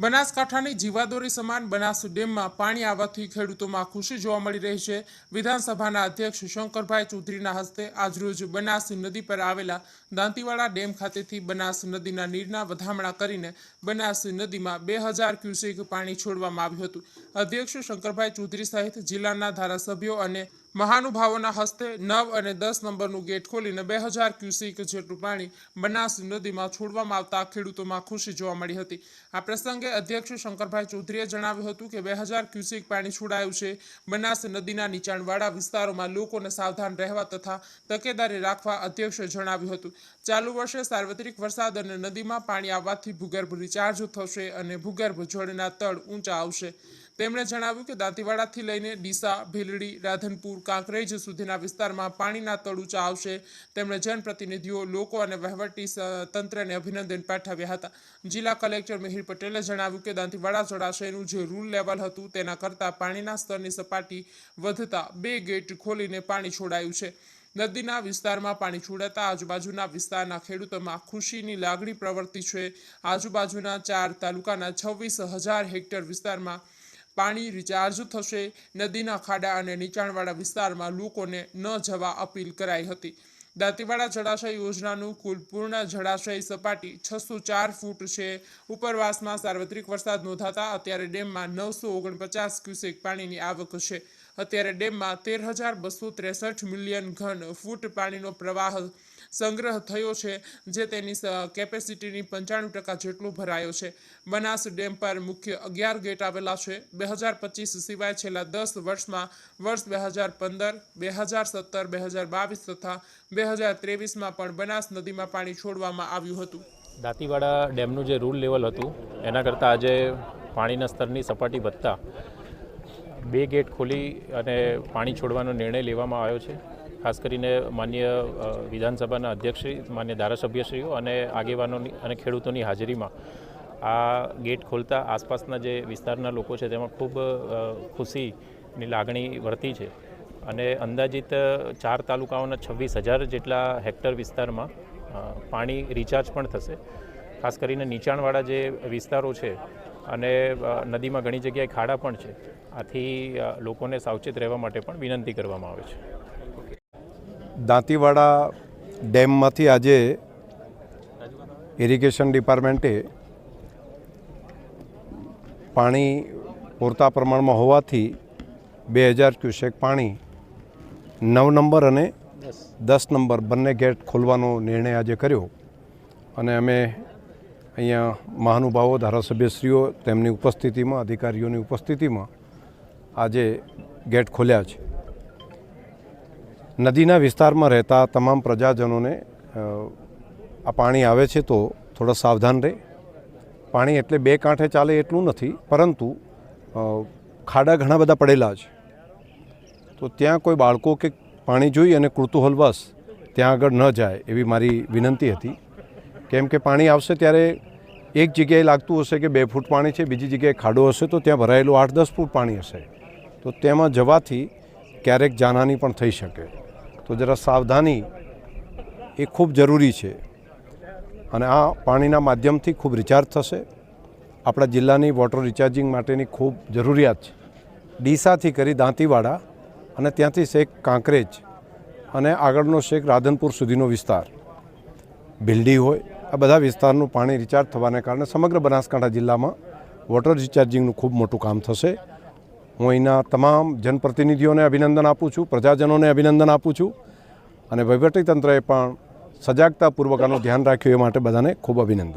બનાસકાંઠાની જીવાદોરી સમાન બનાસ ડેમમાં પાણી આવવાથી ખેડૂતોમાં ખુશી જોવા મળી રહી છે. વિધાનસભાના અધ્યક્ષ શંકરભાઈ ચૌધરીના હસ્તે આજરોજ બનાસ નદી પર આવેલા દાંતીવાડા ડેમ ખાતેથી બનાસ નદીના નીરના વધામણા કરીને બનાસ નદીમાં બે હજાર ક્યુસેક પાણી છોડવામાં આવ્યું હતું. અધ્યક્ષ શંકરભાઈ ચૌધરી સહિત જિલ્લાના ધારાસભ્યો અને મહાનુભાવોના હસ્તે નવ અને દસ નંબરનું ગેટ ખોલીને બે હજાર ક્યુસેક જેટલું પાણી બનાસ નદીમાં છોડવામાં આવતા ખેડૂતોમાં ખુશી જોવા મળી હતી. આ પ્રસંગે અધ્યક્ષ શંકરભાઈ ચૌધરીએ જણાવ્યું હતું કે બે હજાર ક્યુસેક પાણી છોડાયું છે. બનાસ નદીના નીચાણવાળા વિસ્તારોમાં લોકોને સાવધાન રહેવા તથા તકેદારી રાખવા અધ્યક્ષે જણાવ્યું હતું. ચાલુ વર્ષે સાર્વત્રિક વરસાદ અને નદીમાં પાણી આવવાથી ભૂગર્ભ રિચાર્જ થશે અને ભૂગર્ભ જળના તળ ઊંચા આવશે. તેમણે જણાવ્યું કે દાંતીવાડાથી લઈને ડીસા, ભીલડી, રાધનપુર, કાંકરેજ સુધીના વિસ્તારમાં પાણીના તળુચા આવશે. તેમણે જનપ્રતિનિધિઓ, લોકો અને વહીવટી તંત્રને અભિનંદન પાઠવ્યા હતા. જિલ્લા કલેક્ટર મિહિર પટેલે જણાવ્યું કે દાંતીવાડા જળાશયનું જે રૂલ લેવલ હતું તેના કરતાં પાણીના સ્તરની સપાટી વધતા બે ગેટ ખોલીને પાણી છોડાયું છે. નદીના વિસ્તારમાં પાણી છોડાતા આજુબાજુના વિસ્તારના ખેડૂતોમાં ખુશીની લાગણી પ્રવર્તી છે. આજુબાજુના ચાર તાલુકાના છવ્વીસ હજાર હેક્ટર વિસ્તારમાં પાણી રિચાર્જ થશે. નદીના ખાડા અને નીચાણવાળા વિસ્તારમાં લોકોને ન જવા અપીલ કરાઈ હતી. દાંતીવાડા જળાશય યોજનાનું કુલ પૂર્ણ જળાશય સપાટી છસો ચાર ફૂટ છે. ઉપરવાસમાં સાર્વત્રિક વરસાદ નોંધાતા અત્યારે ડેમમાં નવસો ઓગણપચાસ ક્યુસેક પાણીની આવક છે. અત્યારે ડેમમાં તેર હજાર બસો ત્રેસઠ મિલિયન ઘન ફૂટ પાણીનો પ્રવાહ સંગ્રહ થયો છે, જે તેની કેપેસિટીની પંચાણું ટકા જેટલો ભરાયો છે. બનાસ ડેમ પર મુખ્ય અગિયાર ગેટ આવેલા છે. બે હજાર પચીસ સિવાય છેલ્લા દસ વર્ષમાં વર્ષ બે હજાર પંદર, બે હજાર સત્તર, બે હજાર બાવીસ તથા બે હજાર ત્રેવીસમાં પણ બનાસ નદીમાં પાણી છોડવામાં આવ્યું હતું. દાંતીવાડા ડેમનું જે રૂલ લેવલ હતું, એના કરતાં આજે પાણીના સ્તરની સપાટી વધતા બે ગેટ ખોલી અને પાણી છોડવાનો નિર્ણય લેવામાં આવ્યો છે. ખાસ કરીને માન્ય વિધાનસભાના અધ્યક્ષશ્રી, માન્ય ધારાસભ્યશ્રીઓ અને આગેવાનોની અને ખેડૂતોની હાજરીમાં આ ગેટ ખોલતા આસપાસના જે વિસ્તારના લોકો છે તેમાં ખૂબ ખુશીની લાગણી વર્તી છે. અને અંદાજિત ચાર તાલુકાઓના છવ્વીસ હજાર જેટલા હેક્ટર વિસ્તારમાં પાણી રિચાર્જ પણ થશે. ખાસ કરીને નીચાણવાળા જે વિસ્તારો છે અને નદીમાં ઘણી જગ્યાએ ખાડા પણ છે. આથી લોકોને સાવચેત રહેવા માટે પણ વિનંતી કરવામાં આવે છે. દાંતીવાડા ડેમમાંથી આજે ઇરિગેશન ડિપાર્ટમેન્ટે પાણી પૂરતા પ્રમાણમાં હોવાથી બે હજાર ક્યુસેક પાણી નવ નંબર અને દસ નંબર બંને ગેટ ખોલવાનો નિર્ણય આજે કર્યો. અને અમે અહીંયા મહાનુભાવો, ધારાસભ્યશ્રીઓ તેમની ઉપસ્થિતિમાં, અધિકારીઓની ઉપસ્થિતિમાં આજે ગેટ ખોલ્યા છે. નદીના વિસ્તારમાં રહેતા તમામ પ્રજાજનોને આ પાણી આવે છે તો થોડા સાવધાન રહે. પાણી એટલે બે કાંઠે ચાલે એટલું નથી, પરંતુ ખાડા ઘણા બધા પડેલા છે. તો ત્યાં કોઈ બાળકો કે પાણી જોઈ અને કૃતુહલવશ ત્યાં આગળ ન જાય એવી મારી વિનંતી હતી. કેમ કે પાણી આવશે ત્યારે એક જગ્યાએ લાગતું હશે કે બે ફૂટ પાણી છે, બીજી જગ્યાએ ખાડો હશે, તો ત્યાં ભરાયેલું આઠ દસ ફૂટ પાણી હશે. તો તેમાં જવાથી ક્યારેક જાનહાની પણ થઈ શકે. તો જરા સાવધાની એ ખૂબ જરૂરી છે. અને આ પાણીના માધ્યમથી ખૂબ રિચાર્જ થશે. આપણા જિલ્લાની વોટર રિચાર્જિંગ માટેની ખૂબ જરૂરિયાત છે. ડીસાથી કરી દાંતીવાડા અને ત્યાંથી શેખ કાંકરેજ અને આગળનો શેખ રાધનપુર સુધીનો વિસ્તાર. ભીલડી હોય આ બધા વિસ્તારનું પાણી રિચાર્જ થવાને કારણે સમગ્ર બનાસકાંઠા જિલ્લામાં વોટર રિચાર્જિંગનું ખૂબ મોટું કામ થશે. હું અહીંના તમામ જનપ્રતિનિધિઓને અભિનંદન આપું છું, પ્રજાજનોને અભિનંદન આપું છું અને વહીવટીતંત્રએ પણ સજાગતાપૂર્વક આનું ધ્યાન રાખ્યું એ માટે બધાને ખૂબ અભિનંદન.